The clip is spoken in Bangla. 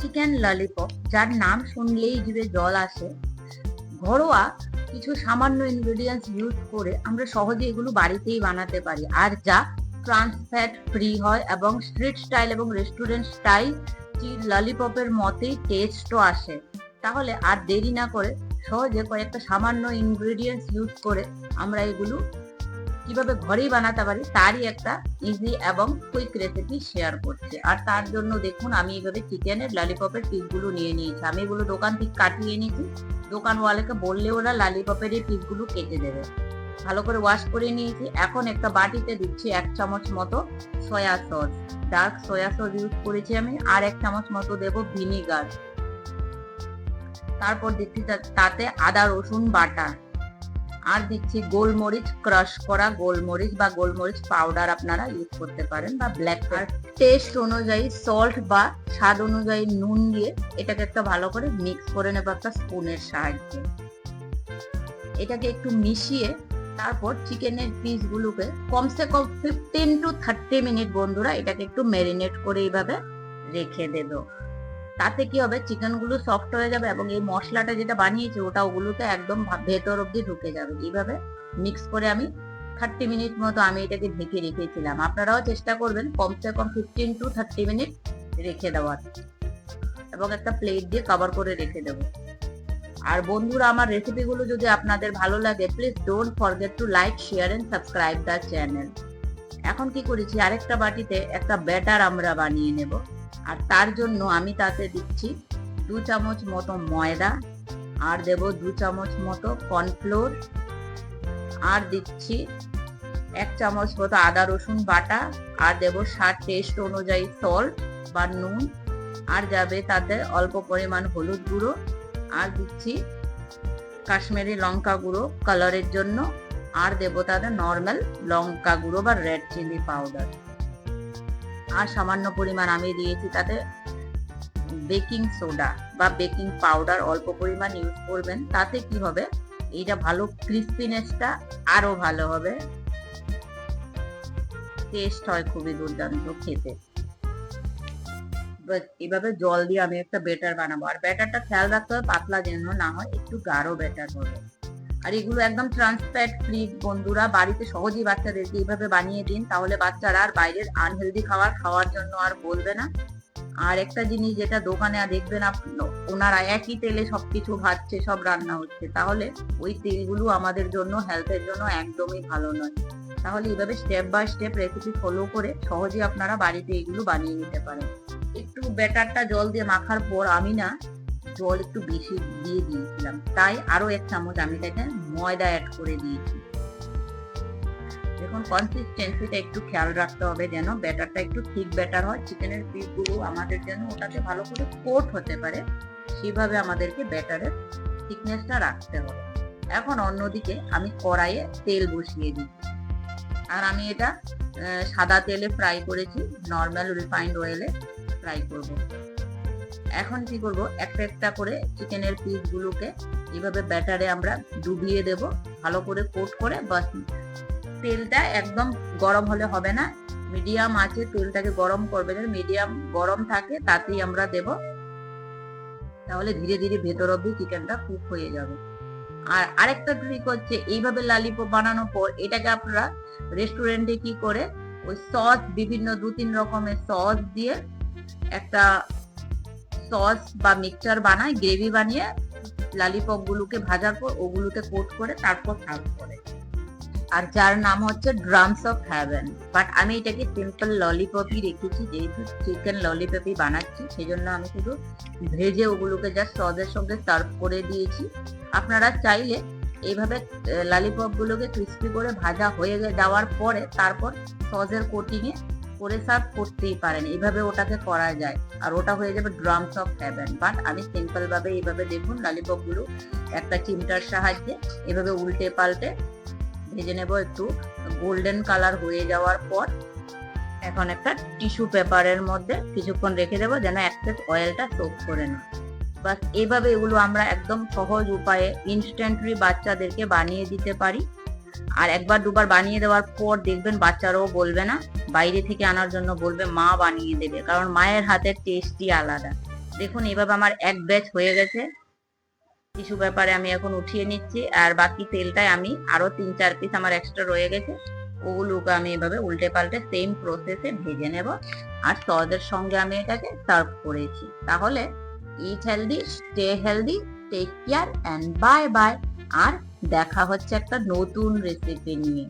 চিকেন ললিপপ যার নাম শুনলেই জিভে জল আসে, ঘরোয়া কিছু সামান্য ইনগ্রেডিয়েন্টস ইউজ করে আমরা সহজে এগুলো বাড়িতেই বানাতে পারি। আর যা ট্রান্স ফ্যাট ফ্রি হয় এবং স্ট্রিট স্টাইল এবং রেস্টুরেন্ট স্টাইল ললিপপের মতেই টেস্টও আসে। তাহলে আর দেরি না করে সহজে কয়েকটা সামান্য ইনগ্রেডিয়েন্টস ইউজ করে আমরা এগুলো কীভাবে ঘরেই বানাতে পারি তারই একটা ইজি এবং কুইক রেসিপি শেয়ার করছি। আর তার জন্য দেখুন, আমি এইভাবে চিকেনের ললিপপের পিসগুলো নিয়ে নিয়েছি। আমি এগুলো দোকান থেকে কাটিয়ে নিয়েছি দোকানওয়ালাকে বললে ওরা ললিপপের এই পিসগুলো কেটে দেবে। ভালো করে ওয়াশ করে নিয়েছি। এখন একটা বাটিতে দিচ্ছি এক চামচ মতো soya sauce dark soya sauce use করেছি আমি। আর এক চামচ মতো দেব ভিনিগার তারপর দিচ্ছি তাতে আদা, রসুন, বাটা। আর দিচ্ছি গোলমরিচ ক্রাশ করা গোলমরিচ বা গোলমরিচ পাউডার আপনারা ইউজ করতে পারেন বা ব্ল্যাক আর টেস্ট অনুযায়ী সল্ট বা স্বাদ অনুযায়ী নুন দিয়ে এটাকে একটা ভালো করে মিক্স করে নেব একটা স্পুনের সাহায্যে। এটাকে একটু মিশিয়ে তারপর চিকেনের পিসগুলোকে কমসে কম ফিফটিন টু থার্টি মিনিট বন্ধুরা এটাকে একটু ম্যারিনেট করে এইভাবে রেখে দেবো। তাতে কি হবে? চিকেনগুলো সফট হয়ে যাবে এবং এই মশলাটা যেটা বানিয়েছি ওটা ওগুলোতে একদম ভেতর অব্দি ঢুকে যাবে। এইভাবে মিক্স করে আমি থার্টি মিনিট মতো আমি এটাকে ঢেকে রেখেছিলাম। আপনারাও চেষ্টা করবেন কমসে কম ফিফটিন টু থার্টি মিনিট রেখে দেওয়ার। এবং একটা প্লেট দিয়ে কভার করে রেখে দেবো। আর বন্ধুরা, আমার রেসিপিগুলো যদি আপনাদের ভালো লাগে please don't forget to like share and subscribe the channel এখন কি করেছি? আরেকটা বাটিতে একটা ব্যাটার আমরা বানিয়ে নেব। আর তার জন্য আমি তাতে দিচ্ছি দু চামচ মতো ময়দা, আর দেব দু চামচ মতো কর্নফ্লোর, আর দিচ্ছি এক চামচ মতো আদা রসুন বাটা, আর দেব স্বাদ টেস্ট অনুযায়ী সল্ট বা নুন, আর যাবে তাতে অল্প পরিমাণ হলুদ গুঁড়ো, আর দিচ্ছি কাশ্মীরি লঙ্কা গুঁড়ো কালারের জন্য, আর দেব তাতে নর্মাল লঙ্কা গুঁড়ো বা রেড চিলি পাউডার আর সামান্য পরিমাণ আমি দিয়েছি তাতে বেকিং সোডা বা বেকিং পাউডার অল্প পরিমাণ ইউজ করবেন। তাতে কি হবে? এইটা ভালো ক্রিস্পিনেসটা আরও ভালো হবে। টেস্ট হয় খুবই দুর্দান্ত খেতে। এভাবে জল দিয়ে আমি একটা বেটার বানাবো। আর ব্যাটারটা খেয়াল রাখতে হবে, পাতলা যেন না হয়, একটু গাঢ় ব্যাটার হবে। আর এগুলো একদম ট্রান্সফ্যাট ফ্রি বন্ধুরা, বাড়িতে সহজেই বাচ্চাদেরকে এইভাবে বানিয়ে দিন, তাহলে বাচ্চারা আর বাইরের আনহেলদি খাবার খাওয়ার জন্য আর বলবে না। আর একটা জিনিস যেটা দোকানে দেখবেন ওনারা একই তেলে সবকিছু ভাজছে, সব রান্না হচ্ছে, তাহলে ওই তেলগুলো আমাদের জন্য হেলথের জন্য একদমই ভালো নয়। তাহলে এইভাবে step by step recipe follow করে সহজে আপনারা বাড়িতে এগুলো বানিয়ে নিতে পারেন। একটু ব্যাটারটা জল দিয়ে মাখার পর আমি না জল একটু বেশি দিয়ে দিয়েছিলাম। তাই আরও এক চামচ আমি এটাকে ময়দা অ্যাড করে দিয়েছি। দেখুন কনসিস্টেন্সিটা একটু খেয়াল রাখতে হবে যেন ব্যাটারটা একটু ঠিক ব্যাটার হয়। চিকেনের পিসগুলো আমাদের যেন ওটাতে ভালো করে কোট হতে পারে, সেভাবে আমাদেরকে ব্যাটারের থিকনেসটা রাখতে হবে। এখন অন্যদিকে আমি কড়াইয়ে তেল বসিয়ে দিচ্ছি। আর আমি এটা সাদা তেলে ফ্রাই করেছি। নর্মাল রিফাইন্ড অয়েলে ফ্রাই করব। এখন কি করব? একটা একটা করে চিকেনের পিসগুলোকে এইভাবে ব্যাটারে আমরা ডুবিয়ে দেব। ভালো করে কোট করে বাস। তেলটা একদম গরম হলে হবে না। মিডিয়াম আছে, তেলটাকে গরম করবে যেন মিডিয়াম গরম থাকে, তাতেই আমরা দেব। তাহলে ধীরে ধীরে ভেতর অব্দি চিকেনটা কুক হয়ে যাবে। আর আরেকটা ট্রিক হচ্ছে, এইভাবে লালিপপ বানানোর পর এটাকে আপনারা রেস্টুরেন্টে কি করে ওই সস বিভিন্ন দু তিন রকমের সস দিয়ে একটা সস বা মিক্সচার বানায়, গ্রেভি বানিয়ে লালিপপ গুলোকে ভাজার পর ওগুলোতে কোট করে তারপর সার্ভ করে। আর যার নাম হচ্ছে ড্রামস অফ হ্যাভেন। বাট আমি এটাকে সিম্পল ললিপপই রেখেছি, যেহেতু চিকেন ললিপপই বানাচ্ছি সেই জন্য আমি শুধু ভেজে ওগুলোকে জাস্ট সসের সঙ্গে সার্ভ করে দিয়েছি। আপনারা চাইলে এইভাবে লালিপপ গুলোকে ক্রিস্পি করে ভাজা হয়ে যাওয়ার পরে তারপর সসের কোটিং এ করে সার্ভ করতেই পারেন। এইভাবে ওটাকে করা যায়। আর ওটা হয়ে যাবে ড্রামস অফ হ্যাভেন বাট আমি সিম্পল ভাবে এইভাবে দেখুন লালিপপগুলো একটা চিমটার সাহায্যে এভাবে উল্টে পাল্টে ভেজে নেব একটু। গোল্ডেন কালার হয়ে যাওয়ার পর এখন একটা টিস্যু পেপারের মধ্যে কিছুক্ষণ রেখে দেবো যেন এক্সেস অয়েলটা সোক করে না। বাস এইভাবে এগুলো আমরা একদম সহজ উপায়ে ইনস্ট্যান্টলি বাচ্চাদেরকে বানিয়ে দিতে পারি। আর একবার দুবার বানিয়ে দেওয়ার পর দেখবেন বাচ্চারাও বলবে না বাইরে থেকে আনার জন্য বলবে, মা বানিয়ে দেবে। কারণ মায়ের হাতের টেস্টই আলাদা। দেখুন, এভাবে আমার এক ব্যাচ হয়ে গেছে। টিস্যু ব্যাপারে আমি এখন উঠিয়ে নিচ্ছি, আর বাকি তেলটায় আমি আরও তিন চার পিস আমার এক্সট্রা রয়ে গেছে। ওগুলোকে আমি এভাবে উল্টে পাল্টে সেম প্রসেসে ভেজে নেব। আর সসের সঙ্গে আমি এটাকে সার্ভ করেছি। তাহলে eat healthy stay healthy take care and bye bye আর দেখা হচ্ছে একটা নতুন রেসিপি নিয়ে।